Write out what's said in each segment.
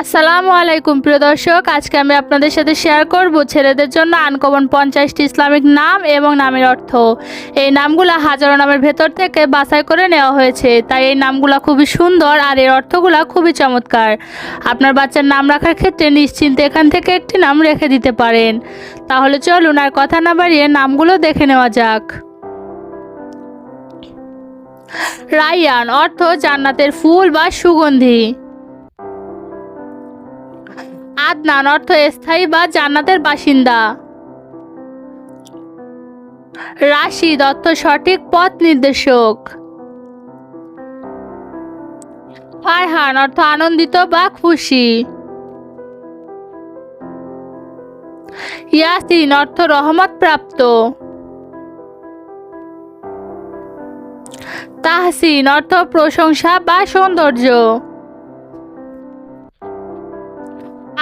আসসালামু আলাইকুম, প্রিয় দর্শক। আজকে আমি আপনাদের সাথে শেয়ার করব ছেলেদের জন্য আনকমন পঞ্চাশটি ইসলামিক নাম এবং নামের অর্থ। এই নামগুলো হাজারো নামের ভেতর থেকে বাছাই করে নেওয়া হয়েছে। তাই এই নামগুলো খুবই সুন্দর আর এর অর্থগুলো খুবই চমৎকার। আপনার বাচ্চার নাম রাখার ক্ষেত্রে নিশ্চিন্তে এখান থেকে একটি নাম রেখে দিতে পারেন। তাহলে চলুন আর কথা না বাড়িয়ে নামগুলো দেখে নেওয়া যাক। রায়ান অর্থ জান্নাতের ফুল বা সুগন্ধি। আদনান অর্থ স্থায়ী বা জান্নাতের বাসিন্দা। রাশিদ অর্থ সঠিক পথ নির্দেশক। ফারহান অর্থ আনন্দিত বা খুশি। ইয়াসিন অর্থ রহমত প্রাপ্ত। তাহসিন অর্থ প্রশংসা বা সৌন্দর্য।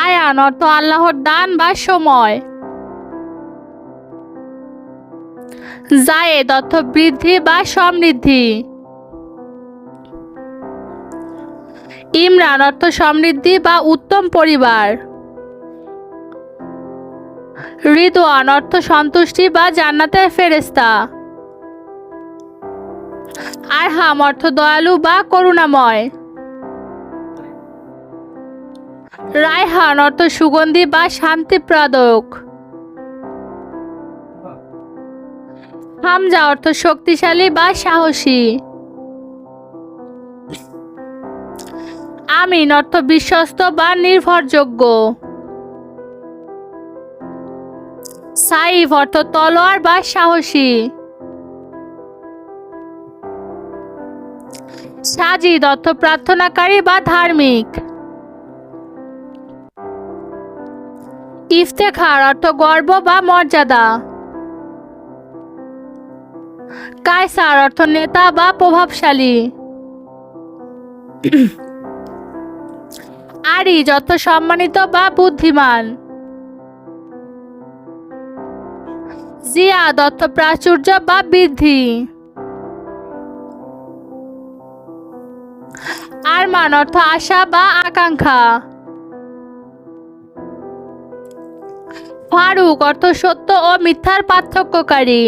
আয়ান অর্থ আল্লাহর দান বা সময়। জায়েদ অর্থ বৃদ্ধি বা সমৃদ্ধি। ইমরান অর্থ সমৃদ্ধি বা উত্তম পরিবার। রিদওয়ান অর্থ সন্তুষ্টি বা জান্নাতের ফেরেস্তা আরহাম অর্থ দয়ালু বা করুণাময়। রায়হান অর্থ সুগন্ধি বা শান্তিপ্রদক। হামজা অর্থ শক্তিশালী বা সাহসী। আমিন অর্থ বিশ্বস্ত বা নির্ভরযোগ্য। সাইফ অর্থ তলোয়ার বা সাহসী। সাজিদ অর্থ প্রার্থনাকারী বা ধার্মিক। ইফতেখার অর্থ গর্ব বা মর্যাদা। কায়সার অর্থ নেতা বা প্রভাবশালী। আরিজ অর্থ সম্মানিত বা বুদ্ধিমান। জিয়া অর্থ প্রাচুর্য বা বৃদ্ধি। আরমান অর্থ আশা বা আকাঙ্ক্ষা। ফারুক, অর্থ সত্য ও মিথ্যার পার্থক্যকারী।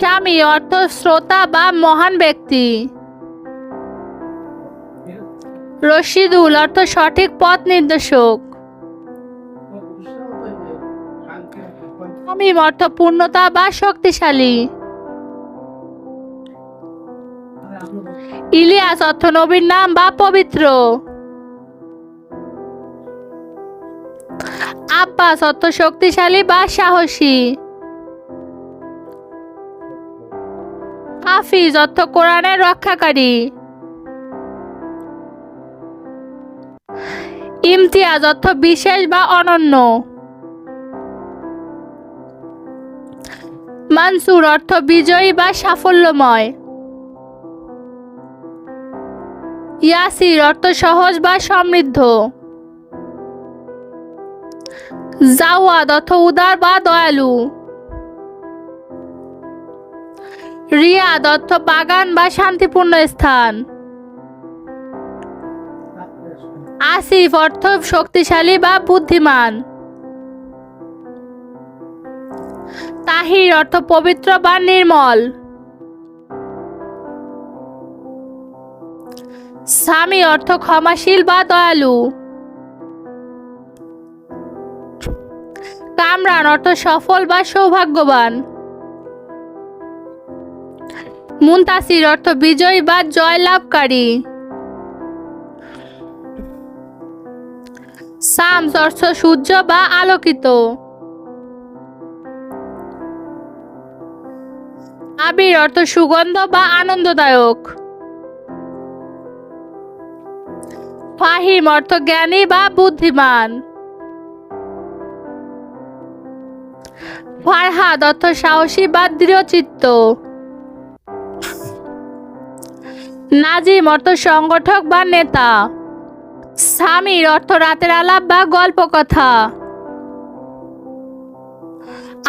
স্বামী, অর্থ শ্রোতা বা মহান ব্যক্তি। রশিদুল, অর্থ সঠিক পথ নির্দেশক। অর্থ পূর্ণতা বা শক্তিশালী। ইলিয়াস, অর্থ নবীর নাম বা পবিত্র। আব্বাস অর্থ শক্তিশালী বা সাহসী। হাফিজ, অর্থ কোরআনের রক্ষাকারী। ইমতিয়াজ, অর্থ বিশেষ বা অনন্য। মানসুর, অর্থ বিজয়ী বা সাফল্যময়। ইয়াসির, অর্থ সহজ বা সমৃদ্ধ। জাওয়াদ অর্থ উদার বা দয়ালু। রিয়াদ অর্থ বাগান বা শান্তিপূর্ণ স্থান। আসিফ অর্থ শক্তিশালী বা বুদ্ধিমান। তাহির অর্থ পবিত্র বা নির্মল। স্বামী অর্থ ক্ষমাশীল বা দয়ালু। কামরান অর্থ সফল বা সৌভাগ্যবান। মুন্তাসির অর্থ বিজয়ী বা জয়লাভকারী। সামস অর্থ সূর্য বা আলোকিত। আবির অর্থ সুগন্ধ বা আনন্দদায়ক। ফাহিম অর্থ জ্ঞানী বা বুদ্ধিমান। ফারহাদ অর্থ সাহসী বা দৃঢ়চিত্ত নাজিম, অর্থ সংগঠক বা নেতা। স্বামীর অর্থ রাতের আলাপ বা গল্প কথা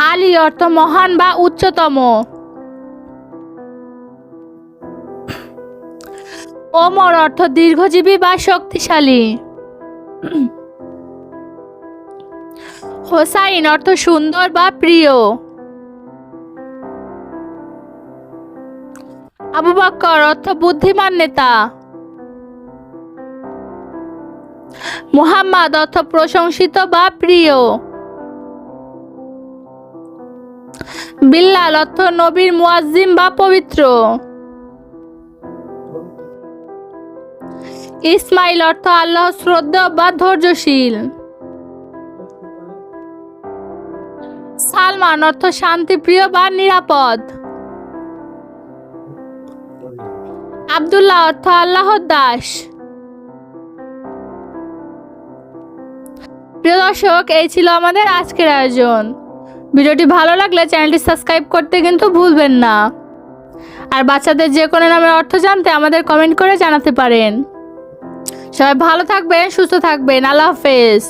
আলী, অর্থ মহান বা উচ্চতম। ওমর, অর্থ দীর্ঘজীবী বা শক্তিশালী। হোসাইন, অর্থ সুন্দর বা প্রিয়? আবু বক্কর, অর্থ বুদ্ধিমান নেতা? মুহাম্মদ, অর্থ প্রশংসিত বা প্রিয়? বিল্লাল, অর্থ নবীর মুয়াজ্জিম বা পবিত্র? ইসমাইল, অর্থ আল্লাহ শ্রদ্ধা বা ধৈর্যশীল? সালমান অর্থ শান্তিপ্রিয় বা নিরাপদ। আব্দুল্লাহ অর্থ আল্লাহর দাস। প্রিয় দর্শক, এই ছিল আমাদের আজকের আয়োজন। ভিডিওটি ভালো লাগলে চ্যানেলটি সাবস্ক্রাইব করতে কিন্তু ভুলবেন না। আর বাচ্চাদের যে কোনো নামের অর্থ জানতে আমাদের কমেন্ট করে জানাতে পারেন। সবাই ভালো থাকবেন, সুস্থ থাকবেন। আল্লাহ হাফেজ।